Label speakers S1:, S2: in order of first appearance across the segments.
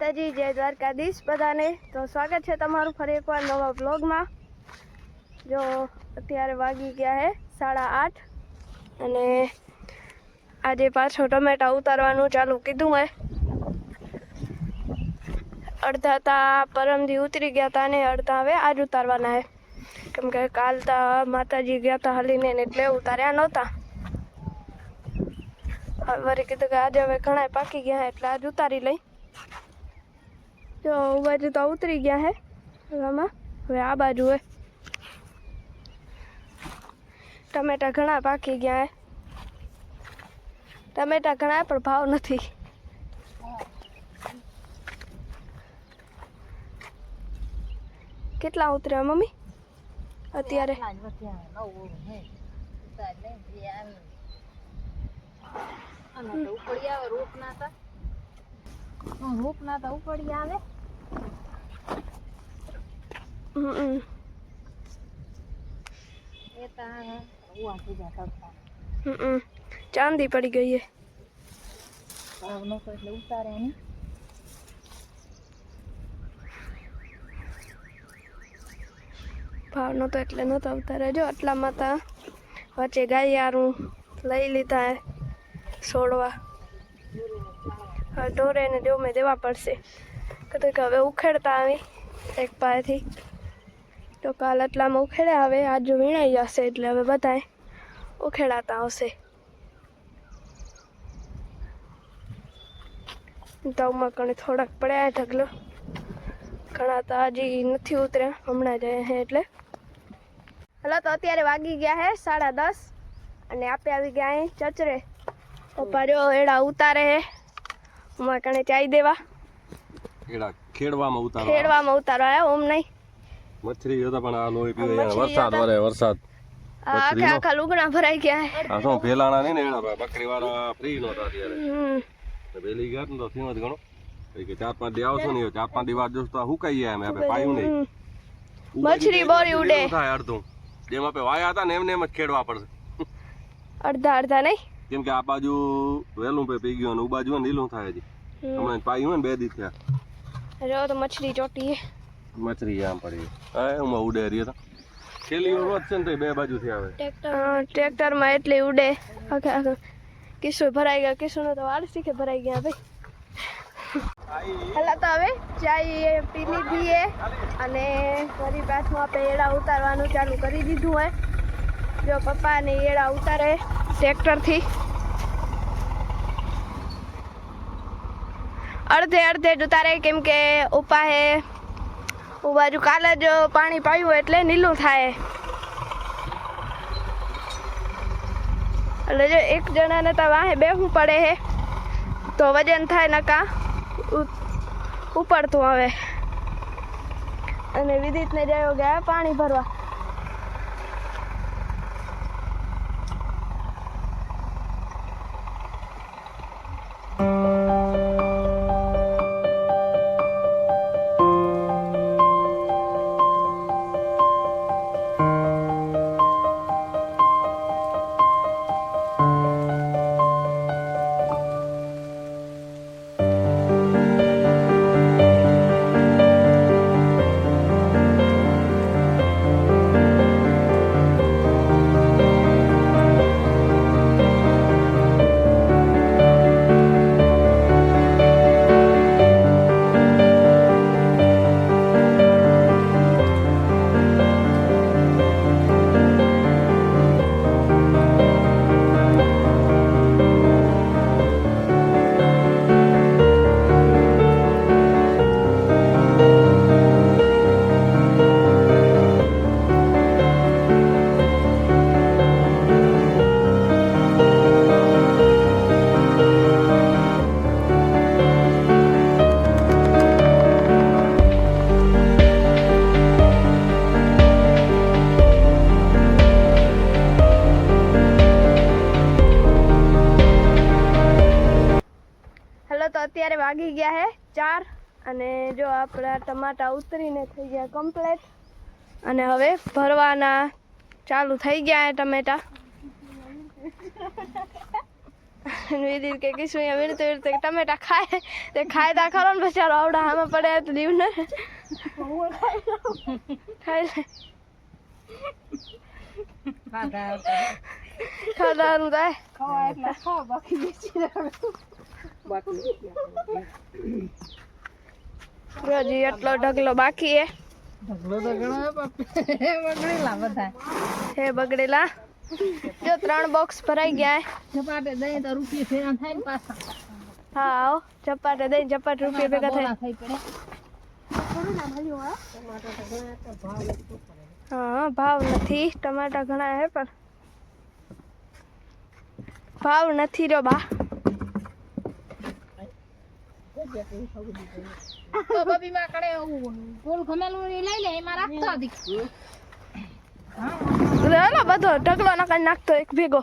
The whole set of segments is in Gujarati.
S1: માતાજી, જય દ્વારકાધીશ બધાને. તો સ્વાગત છે તમારું ફરી એકવાર નવા બ્લોગમાં જો, અત્યારે વાગી ગયા છે સાડા આઠ. અને આજે પાછો ટમેટા ઉતારવાનું ચાલુ કીધું હે. અડધા તા પરમથી ઉતરી ગયા હતા ને અડધા હવે આજ ઉતારવાના હે. કેમ કે કાલ તા માતાજી ગયા હતા હલીને એટલે ઉતાર્યા નહોતા. વરી કીધું કે આજે હવે ઘણા પાકી ગયા એટલે આજ ઉતારી લઈ. જો બાજુ તો ઉતરી ગયા હે આમાં હવે આ બાજુ હે. ટમેટા ઘણા પાકી ગયા હે. ટમેટા ઘણા પણ ભાવ નથી. કેટલા ઉતર્યા મમ્મી? અત્યારે?
S2: રૂપ ના તો ઉપડી ના તો ઉપડી
S1: આવે. ચાંદી પડી ગઈ
S2: ભાવ નો એટલે ઉતારે ને
S1: ભાવનો તો એટલે નહોતો ઉતારે. જો આટલામાં તા વચ્ચે ગાયારું લઈ લીધા છોડવા. ઢોરેને જો મેં દેવા પડશે. કીધું કે હવે ઉખેડતા આવી એક પાસેથી તો કાલ આટલામાં ઉખેડ્યા હવે આજ વીણાઈ જશે એટલે હવે બધાય ઉખેડાતા આવશે. દવમાં કણે થોડાક પડ્યા ઢગલો. ઘણા તો હજી નથી ઉતર્યા, હમણાં જ હે એટલે. હલો, તો અત્યારે વાગી ગયા હે સાડા દસ અને આપે આવી ગયા અહીં ચચરે. પપ્પા જો એડા ઉતારે હે. અમારે કણે ચાઈ દેવા.
S3: કેડા ખેડવામાં ઉતારો
S1: ખેડવામાં ઉતારો આવ્યો ઓમ નહીં.
S3: મચ્છરી જોતા પણ આ લોહી પીવે વરસાદ વરે વરસાદ.
S1: આ આખા આખા લુગડા ભરાઈ ગયા
S3: આ શું ભેલાણા નહીં ને એના બકરી વાળા ફ્રી નહોતા અત્યારે.
S1: હમ.
S3: તો પેલી ગયા તો થયું જ કે ચાર પાંચ દી આવશો ને ચાર પાંચ દી વાર જોશો તો હુકાઈ જાય એમ આપણે પાયું નહીં.
S1: મચ્છરી બોરી ઉડે.
S3: થાય અડધું. જેમ આપણે વાયા હતા ને એમને એમ જ ખેડવા પડશે.
S1: અડધા અડધા નહીં.
S3: કેમ કે આ બાજુ વહેલું પે પી ગયું અને ઉબાજુ બાજુ હોય ને લીલું થાય
S1: છે
S3: હમણાં પાયું હોય ને બે દી થયા.
S1: જો તો મછલી ચોટી
S3: મચ્છરી આમ પડી હા. એમાં ઉડે રહી હતા ખેલી રોજ છે ને તો બે બાજુથી આવે
S1: ટ્રેક્ટરમાં. એટલી ઉડે. આખા આખા. કિસ્સો ભરાઈ ગયા. કિસ્સોનો તો વાળ શીખે ભરાઈ ગયા ભાઈ. હલા તો હવે ચાય પી લીધી હે અને ફરી પાછું આપણે એડા ઉતારવાનું ચાલુ કરી દીધું હે. જો પપ્પા ને એડા ઉતારે. ટ્રેક્ટરથી. અડધે અડધે જ ઉતારે કેમ કે ઉપા હે બાજુ કાલે જ પાણી પાયું એટલે નીલું થાય. એટલે જો એક જણાને તો વાહે બેહવું પડે હે, તો વજન થાય નકા ઉપડતું હવે અને વિદિતને જાયો ગયા પાણી ભરવા. અને જો આપણા ટમાટા ઉતરીને થઈ ગયા કમ્પ્લેટ અને હવે ભરવાના. ચાલુ થઈ ગયા ટમેટા. વિદિત કે કીશું અહીંયા વીરતે વીરતે ટમેટા ખાય. તે ખાય તા ખરો ને બચારો આવડા આમાં પડે તો દીવ ને. ખાઈ લે. ખાવાનું થાય.
S2: ખવા એટલે ખા બાકી બેસી
S1: જો હજી એટલો ઢગલો બાકી હે.
S2: ઢગલો તો ઘણો બગડેલા બધા.
S1: હે બગડેલા. જો ત્રણ બોક્સ ભરાઈ ગયા હે.
S2: ઝપાટે દહીં તો રૂપિયા ફેરા થાય ને પાછા.
S1: હા આવો. ચપાટે દઈ ચપાટ રૂપિયા ભેગા થાય.
S2: બોલા થઈ પડે.
S1: હા ભાવ નથી. ટમાટા ઘણા હે પણ ભાવ નથી રહ્યો બા.
S2: તો બબી માં કડે ગોલ ખમેલું લઈ લે એમાં રાખતો હતી
S1: હાલો બધો ઢગલો નાખી નાખતો એક ભેગો.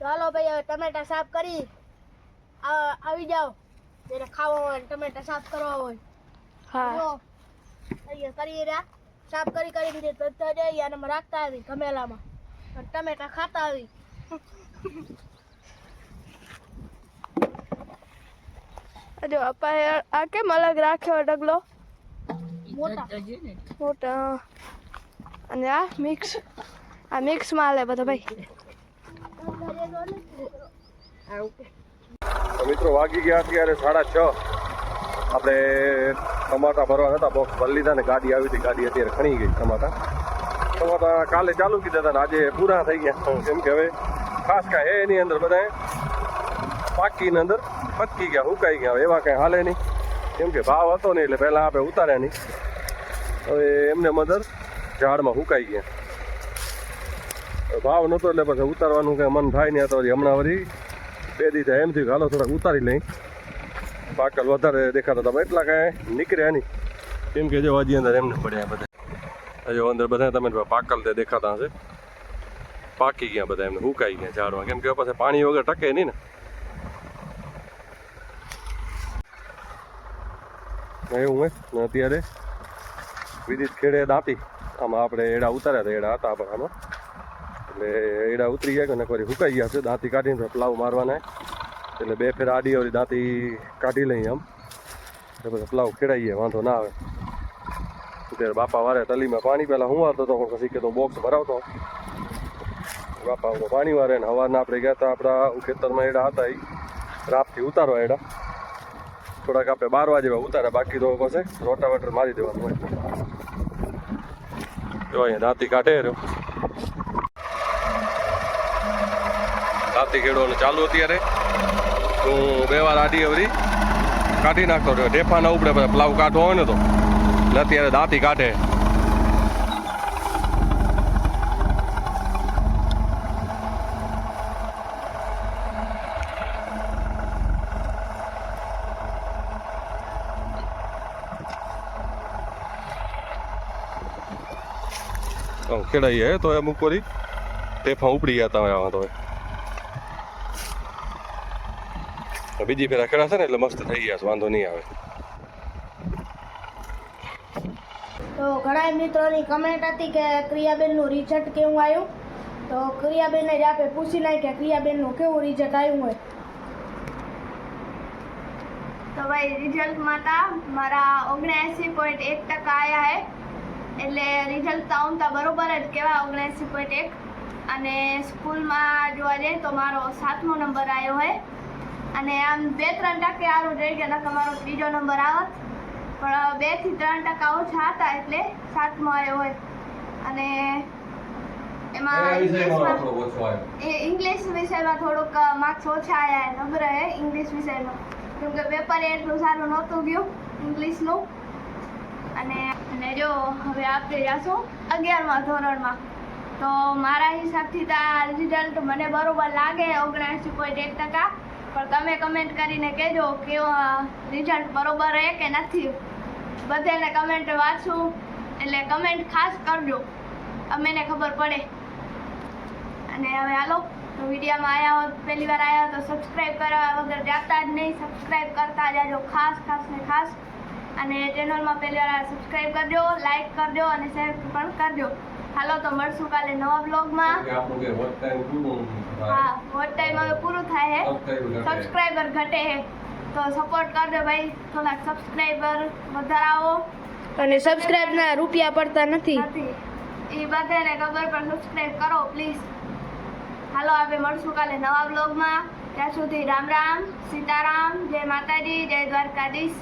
S4: ચાલો ભાઈ હવે ટમેટા સાફ કરી. આ- આવી જાઓ. જેને ખાવા હોય ને ટમેટા સાફ કરવા હોય.
S1: હા.
S4: અહીંયા કરી રહ્યા. સાફ કરી કરીને જે બધા જઈ અને રાખતા આવી ગમેલામાં ટમેટા ખાતા આવી.
S1: જો અપાએ આ કેમ અલગ રાખ્યો ઢગલો
S4: મોટા.
S1: મોટા અને આ મિક્સ આ મિક્સમાં હાલે બધો ભાઈ.
S3: મિત્રો વાગી ગયા અત્યારે સાડા છ. આપણે ટમાટા ભરવા હતા બોક્સ ભરી લીધા ને ગાડી આવી હતી ગાડી અત્યારે ખણી ગઈ ટમાટા. ટમાટા કાલે ચાલુ કીધા હતા ને આજે પૂરા થઈ ગયા. કેમ કે હવે ખાસ કાંઈ હે એની અંદર બધા પાકીની અંદર પચકી ગયા, હુકાઈ ગયા. એવા કાંઈ હાલે નહીં. કેમ કે ભાવ હતો નહીં એટલે પહેલાં આપણે ઉતાર્યા નહીં. હવે એમને મદર ઝાડમાં હુકાઈ ગયા. ભાવ નહોતો એટલે પછી ઉતારવાનું કંઈ મન થાય નહીં. તો હમણાં વળી બે દીધા એમ થયું હાલો થોડાક ઉતારી લઈ. પાકલ વધારે દેખાતા હતા એટલા કાંઈ નીકળ્યા નહીં. કેમ કે જો હજી અંદર એમને પડ્યા બધા. હજુ અંદર બધા તમે પાકલ તે દેખાતા હશે. પાકી ગયા બધા એમને, હુકાઈ ગયા ઝાડમાં. કેમ કે પછી પાણી વગર ટકે નહીં ને. એવું હોય ને અત્યારે વિદિત ખેડે દાંતી આમાં આપણે એડા ઉતાર્યા હતા, એડા હતા પણ આમાં. એટલે એડા ઉતરી ગયા કે ફરી હુકાઈ ગયા છે, દાંતી કાઢીને પ્લાવ મારવાના. એટલે બે ફેર આડી આવી દાંતી કાઢી લઈએ આમ. એટલે પછી પ્લાવ ખેડાઈએ વાંધો ના આવે. ત્યારે બાપા વારે તલીમાં પાણી પહેલાં હું વારતો હતો, પણ પછી કે તો બોક્સ ભરાવતો. બાપા પાણી વારે ને હવારના આપણે ગયા હતા આપણા ખેતરમાં એડા હતા એ રાતથી ઉતારવા એડા. થોડાક આપણે બાર વાગે ઉતારા, બાકી તો પછી રોટાવેટર મારી દેવાનું હોય. જો અહીંયા દાંતી કાઢે રહ્યો. દાંતી ખેડવાનું ચાલુ અત્યારે. હું બે વાર આડી અવરી કાઢી નાખતો રહ્યો. ઢેફા ઉપડે બધા પ્લાવ કાઢવો હોય ને તો. અત્યારે દાંતી કાઢે. આમ ખેડાઈએ તો અમુક વળી ટેફા ઉપડી ગયા તમે આવા તો બીજી ફેરા ખેડા છે ને એટલે મસ્ત થઈ ગયા છે વાંધો નહીં આવે.
S4: તો ઘણા મિત્રોની કમેન્ટ હતી કે ક્રિયાબેનનું રિઝલ્ટ કેવું આવ્યું? તો ક્રિયાબેનને જ આપણે પૂછી લઈએ કે ક્રિયાબેનનું કેવું રિઝલ્ટ આવ્યું હોય.
S1: તો ભાઈ રિઝલ્ટમાં તા મારા ઓગણએંસી પોઈન્ટ એક ટકા આવ્યા હે. એટલે રિઝલ્ટ તો આમ તો બરોબર જ કહેવાય ઓગણસી પોઈન્ટ એક. અને સ્કૂલમાં જોવા જઈએ તો મારો સાતમો નંબર આવ્યો હોય અને આમ બે ત્રણ ટકે સારું રહી ગયા નકર મારો ત્રીજો નંબર આવત. પણ બેથી ત્રણ ટકા ઓછા હતા એટલે સાતમો આવ્યો હોય અને એમાં એ ઇંગ્લિશ વિષયમાં થોડુંક માર્ક્સ ઓછા આવ્યા નંબર હે ઇંગ્લિશ વિષયમાં. કેમ કે પેપર એટલું સારું નહોતું ગયું ઇંગ્લિશનું અને અને જો, હવે આપણે જાશું અગિયારમા ધોરણમાં. તો મારા હિસાબથી તો આ રિઝલ્ટ મને બરોબર લાગે ઓગણસી પોઈન્ટ એક ટકા. પણ તમે કમેન્ટ કરીને કહેજો કે રિઝલ્ટ બરોબર રહે કે નથી. બધાને કમેન્ટ વાંચું, એટલે કમેન્ટ ખાસ કરજો. અમેને ખબર પડે. અને હવે હાલો, તો વિડીયોમાં આવ્યા હો પહેલી વાર આવ્યા તો સબસ્ક્રાઈબ કરવા વગર જાતા જ નહીં. સબસ્ક્રાઈબ કરતા જાજો, ખાસ ખાસ ને ખાસ. અને ચેનલમાં પહેલી સબસ્ક્રાઈબ કરજો લાઈક કરજો અને શેર પણ કરજો. હાલો તો મળશું કાલે નવા બ્લોગમાં
S3: કે આપણું કે વોચ ટાઈમ પૂરું
S1: હા વોટ ટાઈમ હવે પૂરું થાય
S3: ઘટે.
S1: સબસ્ક્રાઈબર ઘટે હે. તો સપોર્ટ કરજો ભાઈ. થોડાક સબસ્ક્રાઈબર વધારાવો
S4: અને સબસ્ક્રાઇબના રૂપિયા પડતા નથી.
S1: નથી. એ બધાને ખબર પણ સબસ્ક્રાઇબ કરો પ્લીઝ હાલો આપણે મળશું કાલે નવા બ્લોગમાં ત્યાં સુધી રામ રામ સીતારામ જય માતાજી જય દ્વારકાધીશ.